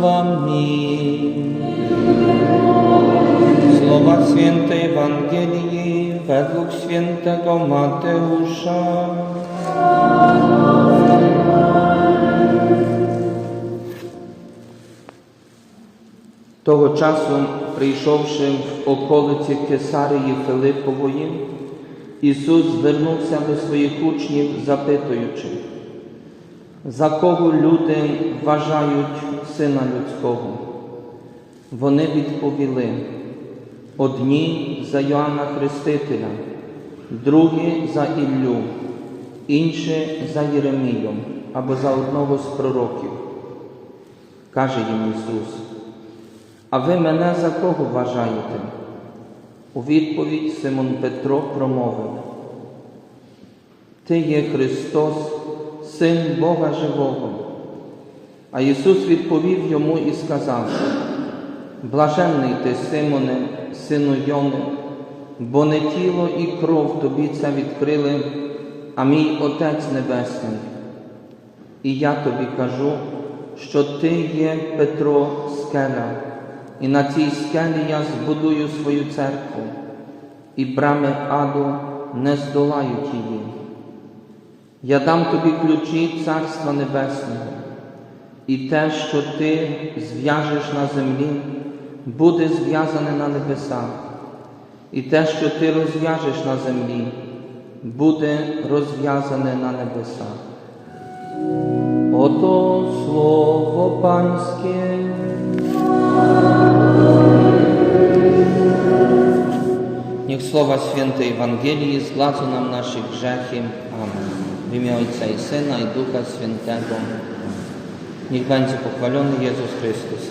wami. Słowa Świętej Ewangelii według świętego Mateusza. Того часу, прийшовши в околиці Кесарії Филипової, Ісус звернувся до своїх учнів, запитуючи, за кого люди вважають Сина Людського? Вони відповіли, одні за Йоанна Хрестителя, другі за Іллю, інші за Єремію або за одного з пророків. Каже їм Ісус, а ви мене за кого вважаєте? У відповідь Симон Петро промовив, Ти є Христос, Син Бога Живого. А Ісус відповів йому і сказав, Блаженний ти, Симоне, сину Йони, бо не тіло і кров тобі це відкрили, а мій Отець Небесний. І я тобі кажу, що ти є Петро скеля, і на цій скелі я збудую свою церкву, і брами аду не здолають її. Я дам тобі ключі Царства Небесного, і те, що ти зв'яжеш на землі, буде зв'язане на небесах, і те, що ти розв'яжеш на землі, буде розв'язане на небесах. Ото слово Панське. Niech słowa świętej Ewangelii zgładzą nam naszych grzechy. Amen. W imię Ojca i Syna i Ducha Świętego. Niech będzie pochwalony Jezus Chrystus.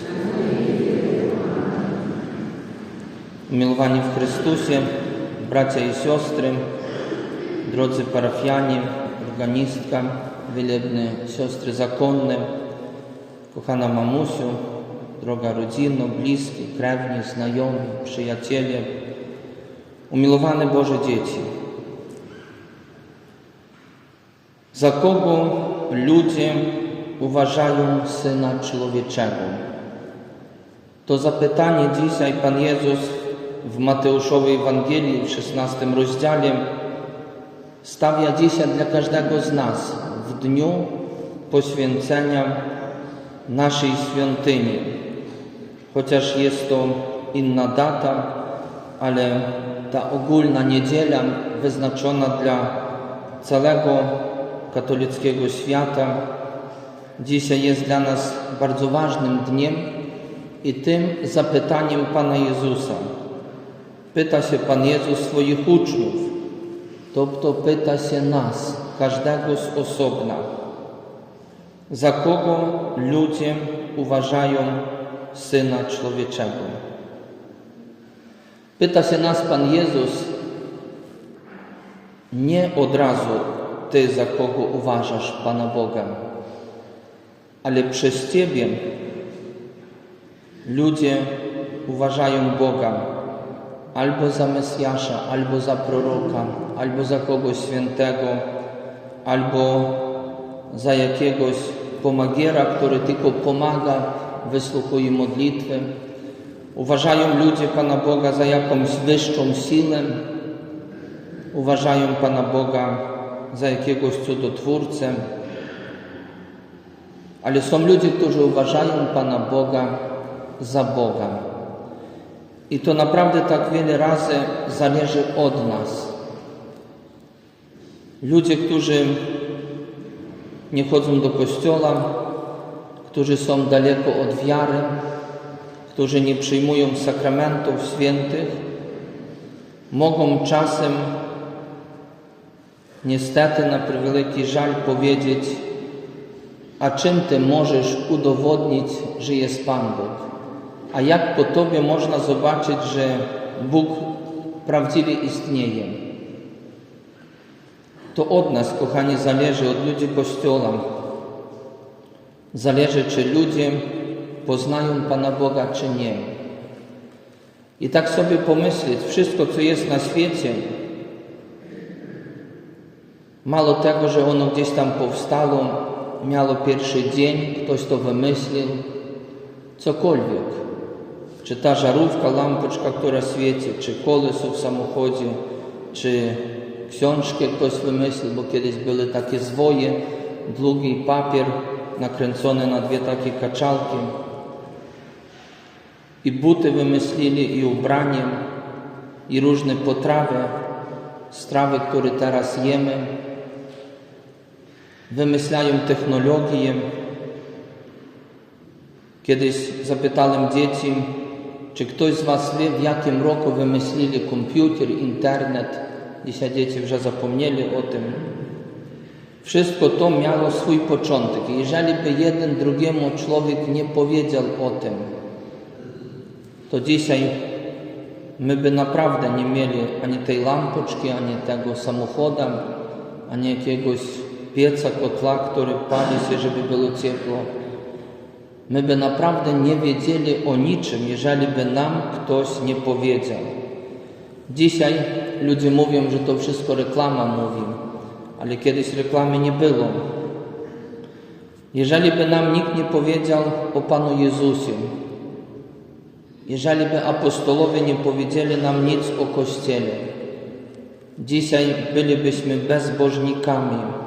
Umilowani w Chrystusie, bracia i siostry, drodzy parafianie, organistka, wielebne siostry zakonne, kochana mamusiu, droga rodzino, bliscy, krewni, znajomi, przyjaciele, umilowane Boże dzieci. Za kogo ludzie uważają Syna Człowieczego? To zapytanie dzisiaj Pan Jezus w Mateuszowej Ewangelii w 16 rozdziale stawia dzisiaj dla każdego z nas w dniu poświęcenia naszej świątyni. Chociaż jest to inna data, ale ta ogólna niedziela wyznaczona dla całego katolickiego świata dzisiaj jest dla nas bardzo ważnym dniem i tym zapytaniem Pana Jezusa. Pyta się Pan Jezus swoich uczniów, to, to pyta się nas, każdego z osobna, za kogo ludzie uważają Syna Człowieczego. Pyta się nas Pan Jezus nie od razu Ty, za kogo uważasz Pana Boga, ale przez Ciebie ludzie uważają Boga albo za Mesjasza, albo za proroka, albo za kogoś świętego, albo za jakiegoś pomagiera, który tylko pomaga, wysłuchuje modlitwy. Uważają ludzie Pana Boga za jakąś wyższą siłę, uważają Pana Boga za jakiegoś cudotwórcę, ale są ludzie, którzy uważają Pana Boga za Boga. I to naprawdę tak wiele razy zależy od nas. Ludzie, którzy nie chodzą do kościoła, którzy są daleko od wiary, którzy nie przyjmują sakramentów świętych, mogą czasem, niestety na przewielki żal powiedzieć, a czym Ty możesz udowodnić, że jest Pan Bóg? A jak po Tobie można zobaczyć, że Bóg prawdziwie istnieje? To od nas, kochani, zależy, od ludzi Kościoła. Zależy, czy ludzie poznają Pana Boga, czy nie. I tak sobie pomyśleć, wszystko, co jest na świecie, mało tego, że ono gdzieś tam powstało, miało pierwszy dzień, ktoś to wymyślił, cokolwiek. Czy ta żarówka, lampoczka, która świeci, czy koleso w samochodzie, czy książkę ktoś wymyślił, bo kiedyś były takie zwoje, długi papier nakręcony na dwie takie kaczalki. I buty wymyślili, i ubranie, i różne potrawy, strawy, które teraz jemy. Wymyślają technologię. Kiedyś zapytałem dzieci, czy ktoś z Was wie, w jakim roku wymyślili komputer, internet. Dzisiaj dzieci już zapomnieli o tym. Wszystko to miało swój początek. Jeżeli by jeden drugiemu człowiek nie powiedział o tym, to dzisiaj my by naprawdę nie mieli ani tej lampoczki, ani tego samochodu, ani jakiegoś pieca, kotla, który pali się, żeby było ciepło. My by naprawdę nie wiedzieli o niczym, jeżeli by nam ktoś nie powiedział. Dzisiaj ludzie mówią, że to wszystko reklama mówi, ale kiedyś reklamy nie było. Jeżeli by nam nikt nie powiedział o Panu Jezusie, jeżeli by apostolowie nie powiedzieli nam nic o Kościele, dzisiaj bylibyśmy bezbożnikami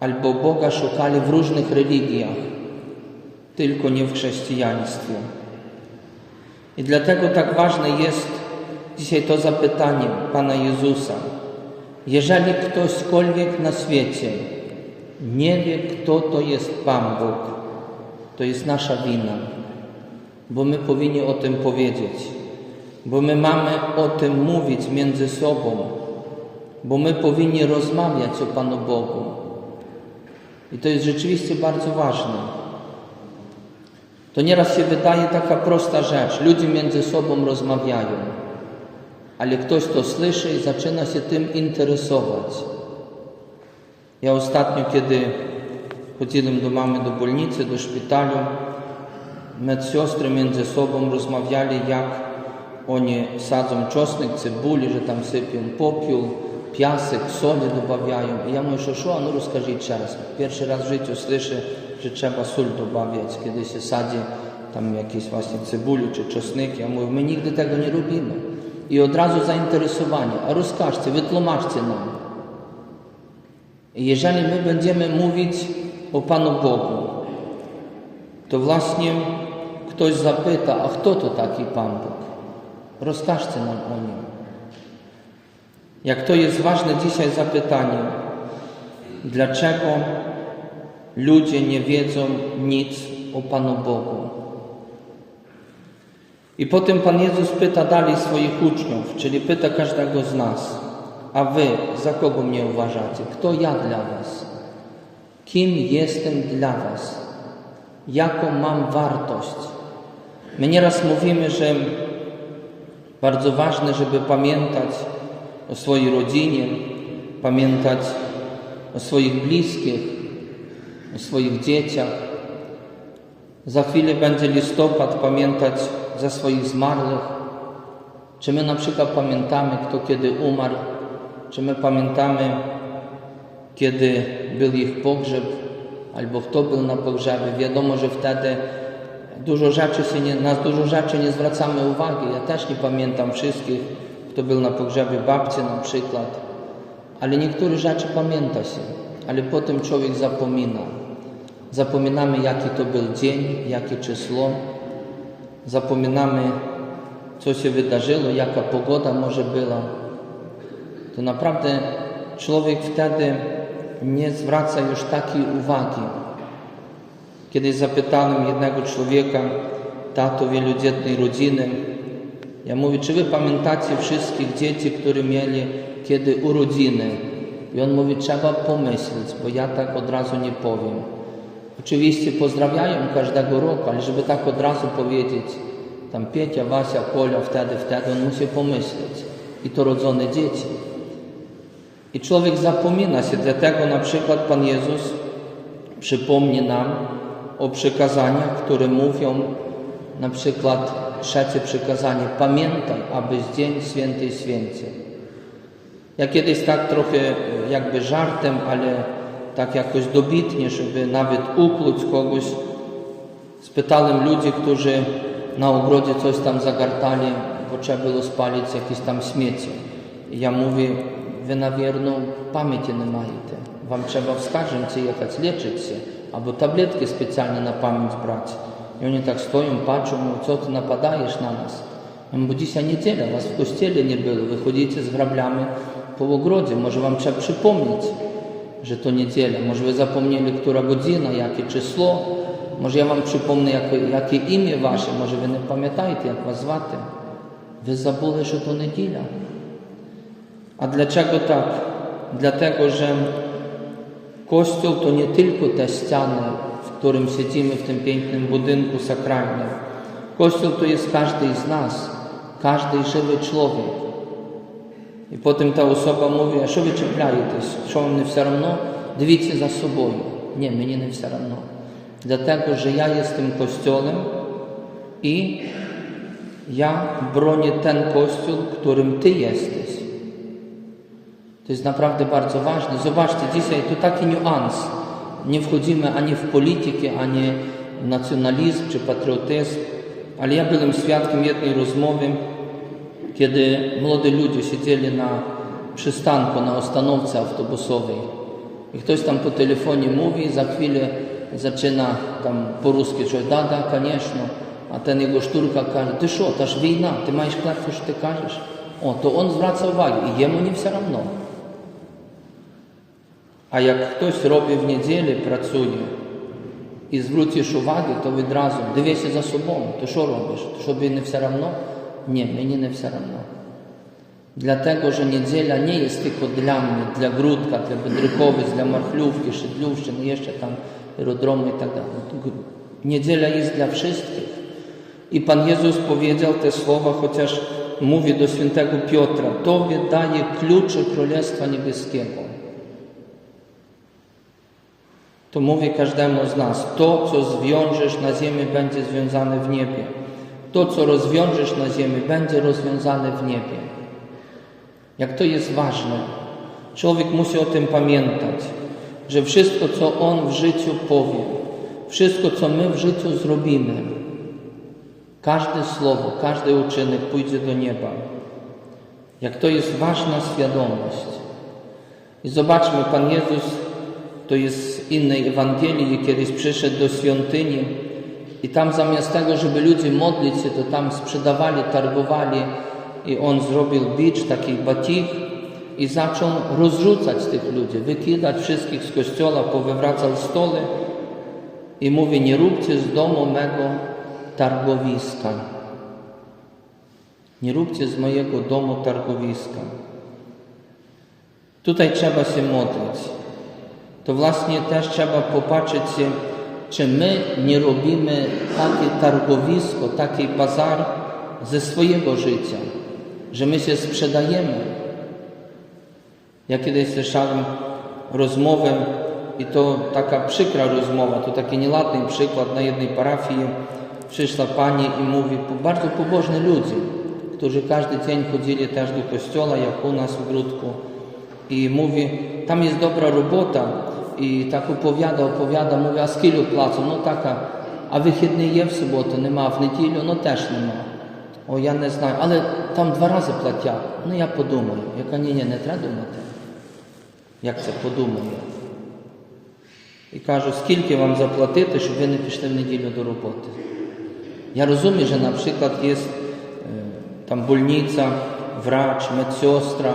albo Boga szukali w różnych religiach, tylko nie w chrześcijaństwie. I dlatego tak ważne jest dzisiaj to zapytanie Pana Jezusa. Jeżeli ktośkolwiek na świecie nie wie, kto to jest Pan Bóg, to jest nasza wina bo my powinni o tym powiedzieć, bo my mamy o tym mówić między sobą, bo my powinni rozmawiać o Panu Bogu. I to jest rzeczywiście bardzo ważne. To nieraz się wydaje taka prosta rzecz. Ludzie między sobą rozmawiają, ale ktoś to słyszy i zaczyna się tym interesować. Ja ostatnio, kiedy chodziłem do mamy do bolnicy, do szpitalu, medsiostry między sobą rozmawiali, jak oni sadzą czosnek, cebuli, że tam sypią popiół, piasek, soli dobawiają. I ja mówię, що, no rozkażę teraz. Pierwszy raz w życiu słyszę, że trzeba sól dobawiać, kiedy się sadzi tam jakieś właśnie cebuli czy czosnki. Ja mówię, my nigdy tego nie robimy. I od razu zainteresowanie, a rozkażcie, wytłumaczcie nam. I jeżeli my będziemy mówić o Panu Bogu, to właśnie ktoś zapyta, a kto to taki Pan Bóg? Rozkażcie nam o nim. Jak to jest ważne dzisiaj zapytanie, dlaczego ludzie nie wiedzą nic o Panu Bogu? I potem Pan Jezus pyta dalej swoich uczniów, czyli pyta każdego z nas, a wy za kogo mnie uważacie? Kto ja dla was? Kim jestem dla was? Jaką mam wartość? My nieraz mówimy, że bardzo ważne, żeby pamiętać o swojej rodzinie, pamiętać o swoich bliskich, o swoich dzieciach. Za chwilę będzie listopad, pamiętać za swoich zmarłych. Czy my na przykład pamiętamy, kto kiedy umarł? Czy my pamiętamy, kiedy był ich pogrzeb, albo kto był na pogrzebie? Wiadomo, że wtedy dużo rzeczy się nie, na dużo rzeczy nie zwracamy uwagi. Ja też nie pamiętam wszystkich, kto był na pogrzebie babci na przykład, ale niektóre rzeczy pamięta się, ale potem człowiek zapomina. Zapominamy, jaki to był dzień, jakie czysło, zapominamy, co się wydarzyło, jaka pogoda może była. To naprawdę człowiek wtedy nie zwraca już takiej uwagi. Kiedyś zapytałem jednego człowieka, tato wielodzietnej rodziny, ja mówię, czy wy pamiętacie wszystkich dzieci, które mieli kiedy urodziny? I on mówi, trzeba pomyśleć, bo ja tak od razu nie powiem. Oczywiście pozdrawiają każdego roku, ale żeby tak od razu powiedzieć, tam Piecia, Wasia, Kolia, wtedy, wtedy, on musi pomyśleć. I to rodzone dzieci. I człowiek zapomina się, dlatego na przykład Pan Jezus przypomni nam o przykazaniach, które mówią na przykład trzecie przykazanie pamiętaj, abyś dzień święty święcie. Ja kiedyś tak trochę jakby żartem, ale tak jakoś dobitnie, żeby nawet ukłuć kogoś, Spytałem ludzi, którzy na ogrodzie coś tam zagartali, bo trzeba było spalić jakieś tam śmieci. I ja mówię, wy na wierną pamięci nie macie. Wam trzeba w jechać, leczyć się, albo tabletki specjalne na pamięć brać. И они так стоим, плачем, что ты нападаешь на нас? Им будися неделя, вас в костеле не было, вы ходите с граблями по огороде, может вам треба припомнить, что то неделя, может вы запомнили, która година, яке число, може я вам припомню, яке, яке ім'я ваше, може ви не пам'ятаєте, як вас звати. Ви забули, що то неділя. А для чого так? Для того, що костюл то не только те стяне którym siedzimy w tym pięknym budynku sakralnym. Kościół to jest każdy z nas, każdy żywy człowiek. І потім та особа mówi, а що ви чіпляєтесь? Що вам не все одно? Дивіться за собою. Ні, мені не все одно. Dlatego, że ja jestem Kościołem i ja bronię ten Kościół, którym Ty jesteś. To jest naprawdę bardzo ważne. Zobaczcie, dzisiaj to taki niuans. Wchodzimy ani w politykę, ani w nacjonalizm czy patriotyzm, ale ja byłem świadkiem jednej rozmowy, kiedy młodzi ludzie siedzieli na przystanku, na ostanowce autobusowej i ktoś tam po telefonie mówi, za chwilę zaczyna tam po-ruski coś, da, da, конечно, a ten jego szturka каже, ти що, та ж війна, ти маєш клятву, що ти кажеш? О, то он zwraca uwagę i jemu nie все равно. A jak ktoś robi w niedzielę, pracuje i zwrócisz uwagę, to відразу дивися за собою, ти що робиш? То тобі не все равно? Ні, мені не все равно. Dlatego, że niedziela nie jest tylko dla mnie, dla Grudka, dla Bedrykowic, dla Marchlówki, Szydlówszczyny, jeszcze tam aerodromu i tak dalej. Niedziela jest dla wszystkich. I Pan Jezus powiedział te słowa, chociaż mówi do świętego Piotra, Tobie daje klucze Królestwa Niebieskiego. To mówię każdemu z nas, to co zwiążesz na ziemi będzie związane w niebie. To co rozwiążesz na ziemi będzie rozwiązane w niebie. Jak to jest ważne. Człowiek musi o tym pamiętać, że wszystko co on w życiu powie, wszystko co my w życiu zrobimy, każde słowo, każdy uczynek pójdzie do nieba. Jak to jest ważna świadomość. I zobaczmy, Pan Jezus to jest z innej Ewangelii, kiedyś przyszedł do świątyni i tam zamiast tego, żeby ludzie modlić się, to tam sprzedawali, targowali i on zrobił bicz, taki batik i zaczął rozrzucać tych ludzi, wykidać wszystkich z kościoła, powywracał stoły i mówi, nie róbcie z domu mego targowiska. Nie róbcie z mojego domu targowiska. Tutaj trzeba się modlić. To właśnie też trzeba popatrzeć się, czy my nie robimy takie targowisko, taki bazar ze swojego życia, że my się sprzedajemy. Ja kiedyś słyszałem rozmowę i to taka przykra rozmowa, to taki nieladny przykład na jednej parafii. Przyszła pani i mówi, bardzo pobożni ludzie, którzy każdy dzień chodzili też do kościoła, jak u nas w Grudku. I mówi, tam jest dobra robota, i tak opowiada, opowiada, mówi, a скільки плату? Ну така, а вихідний є в суботу, нема, в неділю, ну теж нема. О, я не знаю, але там два рази платять. Ну я подумаю. Яка ні, ні, не треба думати. Як це подумаю? І кажу, скільки вам заплатити, щоб ви не пішли в неділю до роботи. Я розумію, що, наприклад, є там больниця, врач, медсестра,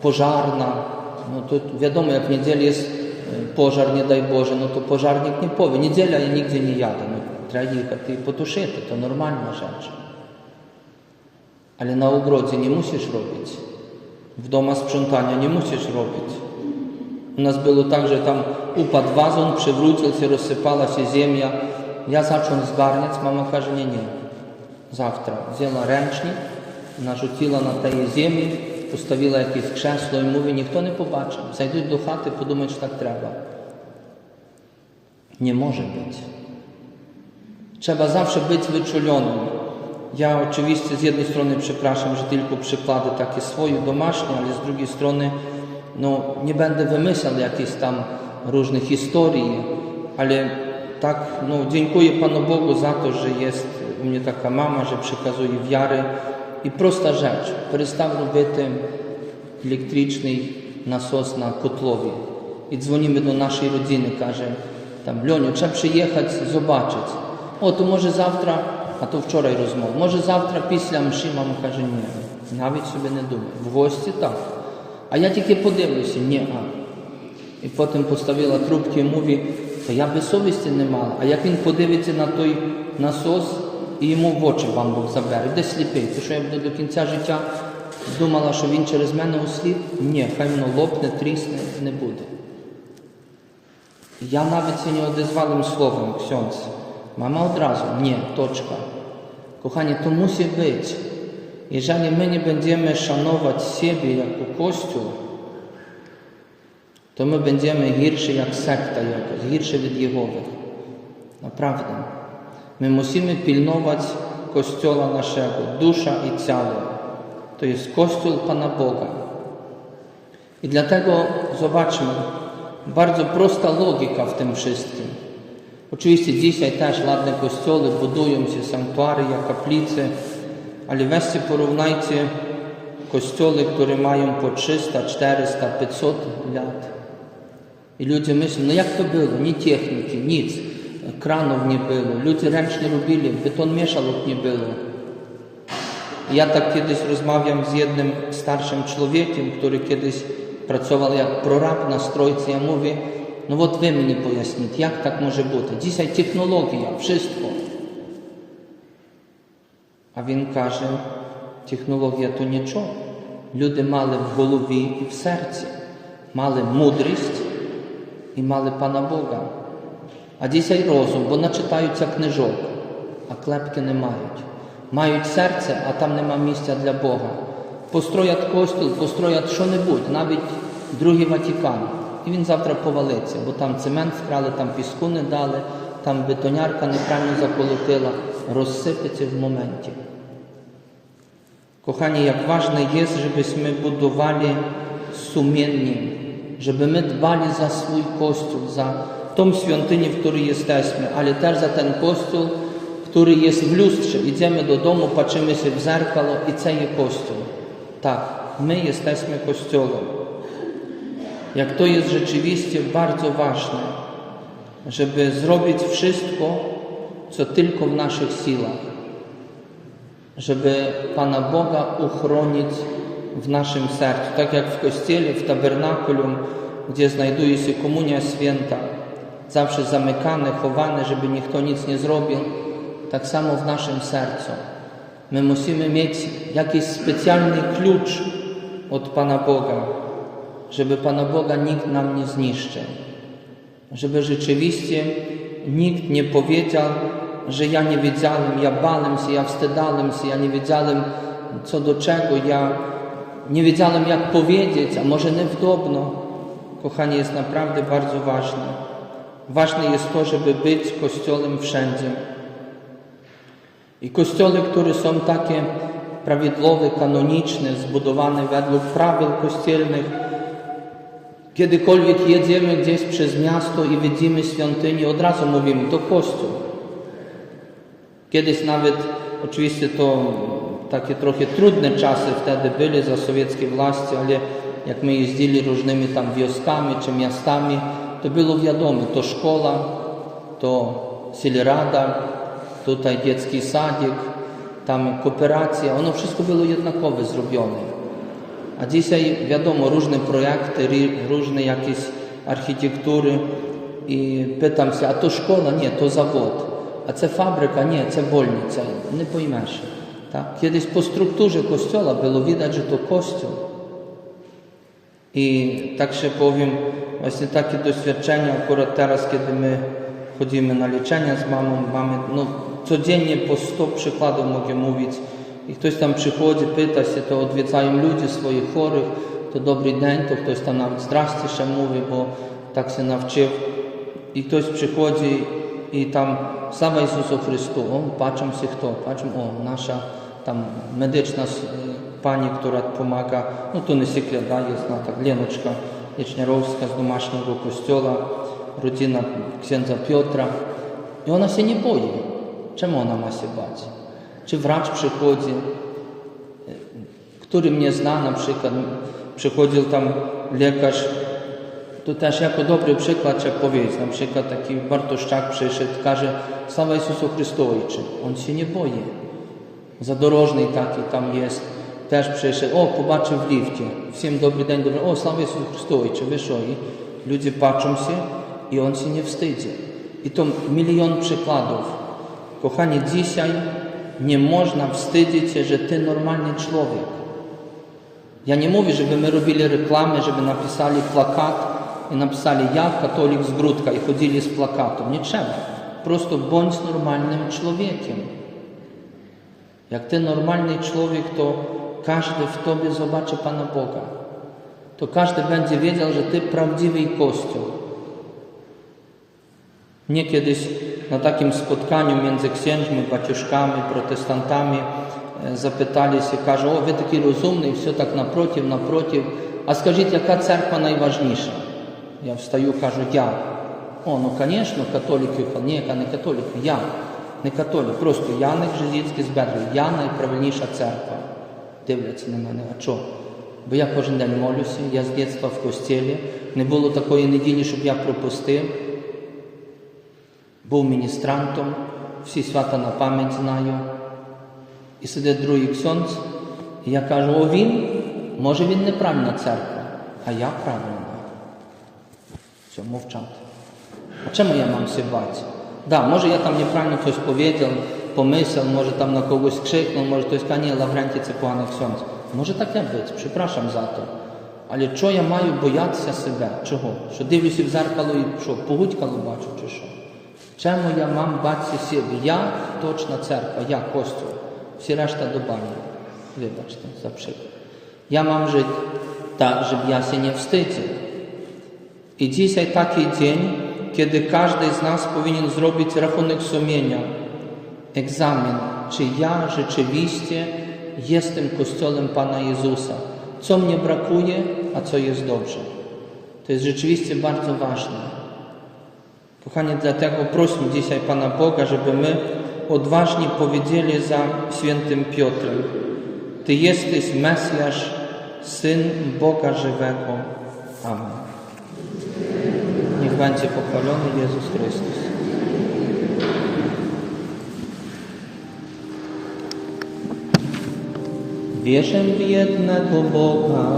пожарна. To wiadomo, jak w niedzielę jest e, pożar, nie daj Boże, no to pożarnik nie powie, Nie niedziela ja nigdzie nie jadę, no, trzeba jechać i potuszyć, to normalna rzecz. Ale na ogrodzie nie musisz robić. W domu sprzątania nie musisz robić. U nas było tak, że tam upadł wazon, przewrócił się, rozsypała się ziemia. Ja zacząłem zgarniać, mama każe, nie, nie. Zawtra wzięła ręcznik, narzuciła na tej ziemi, jakieś krzesło i mówi, ніхто не побачив. Зайдуть до хати, подумають, що так треба. Nie może być. Trzeba zawsze być wyczulonym. Ja oczywiście z jednej strony przepraszam, że tylko przykłady takie swoje, domaśne, ale z drugiej strony no, nie będę wymyślał jakichś tam różnych historii, ale tak, no dziękuję Panu Bogu za to, że jest u mnie taka mama, że przekazuje wiarę. І проста rzecz, перестав робити електричний насос на котлові. І дзвонимо до нашої родини, каже, там, Льоню, треба приїхати, побачити. О, то може завтра, а то вчора й розмова, може завтра після мші, мама каже, ні, навіть собі не думай. В гості так. А я тільки подивлюся, ні, а. І потім поставила трубки мові, та я би совісті не мала. А як він подивиться на той насос і йому в очі вам Бог забере, де сліпий, то що я буду до кінця життя думала, що він через мене осліп? Ні, хай воно лопне, трісне, не буде. Я навіть це не одезвалим словом. Mama od razu, nie, toczka. Kochani, to musi być. Jeżeli my nie będziemy szanować siebie jako Kościół, to my będziemy gorsi jak sekta jakaś, gorsi od Jehowych. Naprawdę. My musimy pilnować Kościoła naszego, dusza i ciało. To jest Kościół Pana Boga. I dlatego zobaczmy, bardzo prosta logika w tym wszystkim. Oczywiście dzisiaj też ładne kościoły budują się, sanktuaria, kaplice, ale weźcie porównajcie kościoły, które mają po 300, 400, 500 lat. I ludzie myślą, no jak to było? Ni techniki, nic. Nie było. Ludzie ręcznie robili, beton mieszalok nie było. Ja tak kiedyś rozmawiam z jednym starszym człowiekiem, który kiedyś pracował jak prorab na strojce. Ja mówię, no вот wy мені поясніть, як так може бути? Dzisiaj технологія, wszystko. А він каже, технологія то нічого. Люди мали в голові і в серці, мали мудрість і мали Пана Бога. А dzisiaj розум, бо начитаються книжок, а клепки не мають. Мають серце, а там нема місця для Бога. Построять костюл, построять що-небудь, навіть другий Ватикан. І він завтра повалиться, бо там цемент вкрали, там піску не дали, там бетонярка неправильно заколотила, розсипеться в моменті. Kochani, jak ważne jest, żebyśmy budowali sumiennie, żeby my dbali za swój Kościół, za tą świątynię, w której jesteśmy, ale też za ten Kościół, który jest w lustrze. Idziemy do domu, patrzymy się w zerkalo i co jest Kościół. Tak, my jesteśmy Kościołem. Jak to jest rzeczywiście bardzo ważne, żeby zrobić wszystko, co tylko w naszych siłach żeby Pana Boga uchronić w naszym sercu. Tak jak w kościele, w tabernakulum, gdzie znajduje się komunia święta, zawsze zamykane, chowane, żeby nikt nic nie zrobił, tak samo w naszym sercu. My musimy mieć jakiś specjalny klucz od Pana Boga, żeby Pana Boga nikt nam nie zniszczył. Żeby rzeczywiście nikt nie powiedział, że ja nie wiedziałem, ja bałem się, ja wstydałem się, ja nie wiedziałem co do czego, ja nie wiedziałem jak powiedzieć, a może niewdobno. Kochanie, jest naprawdę bardzo ważne. Ważne jest to, żeby być Kościołem wszędzie. I kościoły, które są takie prawidłowe, kanoniczne, zbudowane według prawił kościelnych, kiedykolwiek jedziemy gdzieś przez miasto i widzimy świątynię, od razu mówimy, to kościół. Kiedyś nawet, oczywiście to takie trochę trudne czasy wtedy były za sowieckiej władzy, ale jak my jeździli różnymi tam wioskami czy miastami, to było wiadomo, to szkoła, to sielerada, tutaj dziecki sadik, tam kooperacja, ono wszystko było jednakowe zrobione. A dzisiaj wiadomo, różne projekty, różne jakieś architektury i pytam się, a to szkoła? Nie, to zawód. A це фабрика? Ні, це больниця. Не поймеш. Strukturze kościoła było widać, że to kościół. I tak się powiem, właśnie takie doświadczenia akurat teraz, kiedy my chodzimy na leczenie z mamą, mamy no, codziennie po 100 przykładów mogę mówić i ktoś tam przychodzi, pyta się, to odwiedzają ludzi swoich chorych, to dobry dzień, to ktoś tam nawet zdrasty się mówi, bo tak się nauczył. I ktoś przychodzi i tam sama Jezusu Chrystu, on patrzą się kto, patrzą, o, nasza tam medyczna pani, która pomaga, no to nie sekret, da, jest na tak Lenoczka Lecznarowska z domaśnego kościoła, rodzina księdza Piotra. I ona się nie boi. Czemu ona ma się bać? Czy wracz przychodzi, który mnie zna na przykład, przychodził tam lekarz, to też jako dobry przykład trzeba powiedzieć, na przykład taki Bartoszczak przyszedł, każe Sława Jezusu Chrystowi, on się nie boi. Za Zadorożny taki tam jest, теж przyszedł, o, побачив в ліфті, всім добрий день, добрий, о, слава Ісусу Христу, і чи ви що? І люди бачать всі, і он сі не встидзе. І то мільйон прикладів. Kochani, dzisiaj nie można wstydzić się, że ty normalny człowiek. Ja nie mówię, żeby my robili reklamy, żeby napisali plakat i napisali ja katolik z Grudka i chodzili z plakatem. Nie trzeba. Prosto bądź normalnym człowiekiem. Jak ty normalny człowiek, to każdy w tobie zobaczy Pana Boga. To każdy będzie wiedział, że ty prawdziwy Kościół. Mnie kiedyś na takim spotkaniu między księżmi, baciuszkami, protestantami e, zapytali się, кажу, о, ви такий розумний, все так напротив, напротив. А скажіть, яка церква найважніша? Я встаю, кажу, я. О, ну, звісно, католиків, ні, не католиків, я. Не католик, просто Жизицький з Бедрою, я найправильніша церква. Дивляться на мене, а що? Бо я кожен день молюся, я з дитинства в костілі, не було такої неділі, щоб я пропустив. Був міністрантом, всі свята на пам'ять знаю. І сидить другий ксьонц, і я кажу, о він, може він неправильна церква, а я правильна. Все, мовчати. А чому я мам bać? Да, може я там неправильно щось powiedział, pomyślał, może tam na kogoś krzyknął, może to jest kanie Lawrencie це поганий ksiądz. Може таке бути, przepraszam za to. Але що я маю боятися себе? Чого? Що дивлюся в зеркало і що, погудькало бачу чи що? Чому я мам бачити себе? Я точна церква, я Костюл. Всі решта до бані. Вибачте за приклад. Ja mam żyć tak, żeby ja się nie wstydził. I dzisiaj taki dzień, kiedy każdy z nas powinien zrobić rachunek sumienia, egzamin, czy ja rzeczywiście jestem Kościołem Pana Jezusa. Co mnie brakuje, a co jest dobrze. To jest rzeczywiście bardzo ważne. Kochani, dlatego prośmy dzisiaj Pana Boga, żeby my odważnie powiedzieli za świętym Piotrem: Ty jesteś Mesjasz, Syn Boga żywego. Amen. Niech będzie pochwalony Jezus Chrystus. Wierzę w jednego Boga,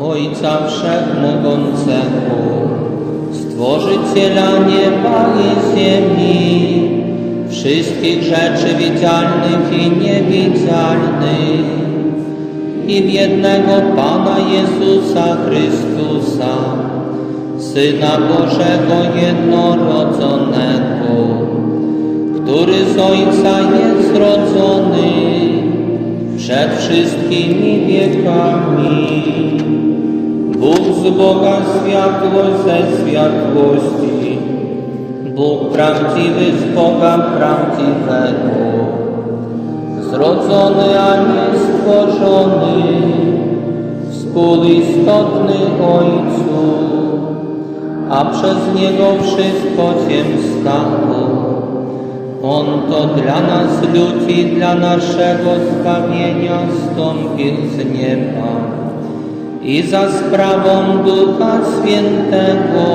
Ojca Wszechmogącego, Stworzyciela nieba i ziemi, wszystkich rzeczy widzialnych i niewidzialnych, i w jednego Pana Jezusa Chrystusa, Syna Bożego jednorodzonego, który z Ojca jest rodzony przed wszystkimi wiekami. Bóg z Boga światłość ze światłości, Bóg prawdziwy z Boga prawdziwego, zrodzony, a nie stworzony, współistotny Ojcu, a przez Niego wszystko stało. On to dla nas ludzi, dla naszego zbawienia stąpił z nieba i za sprawą Ducha Świętego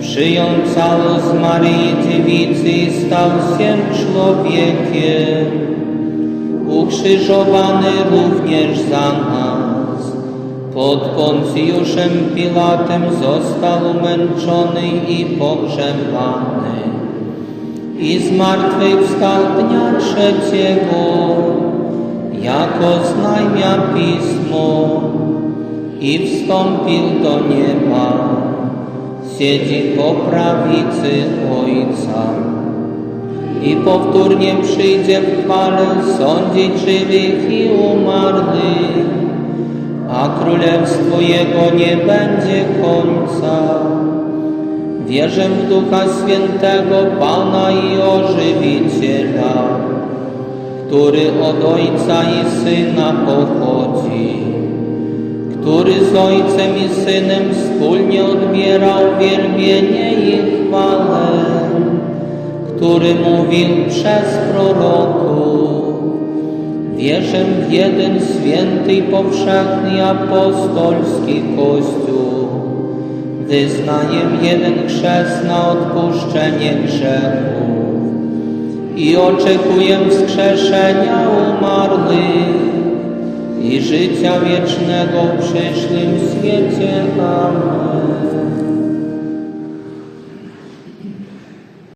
przyjął cało z Maryi Dziewicy i stał się człowiekiem, ukrzyżowany również za nas. Pod Poncjuszem Pilatem został umęczony i pogrzebany i zmartwychwstał dnia trzeciego, jako znajmia Pismo i wstąpił do nieba, siedzi po prawicy Ojca i powtórnie przyjdzie w chwale sądzić żywych i umarłych, a królestwo Jego nie będzie końca. Wierzę w Ducha Świętego, Pana i Ożywiciela, który od Ojca i Syna pochodzi, który z Ojcem i Synem wspólnie odbierał wielbienie i chwałę. który mówił przez proroków. Wierzę w jeden święty i powszechny apostolski Kościół. Wyznaję jeden chrzest na odpuszczenie grzechów i oczekuję wskrzeszenia umarłych i życia wiecznego w przyszłym świecie. Amen.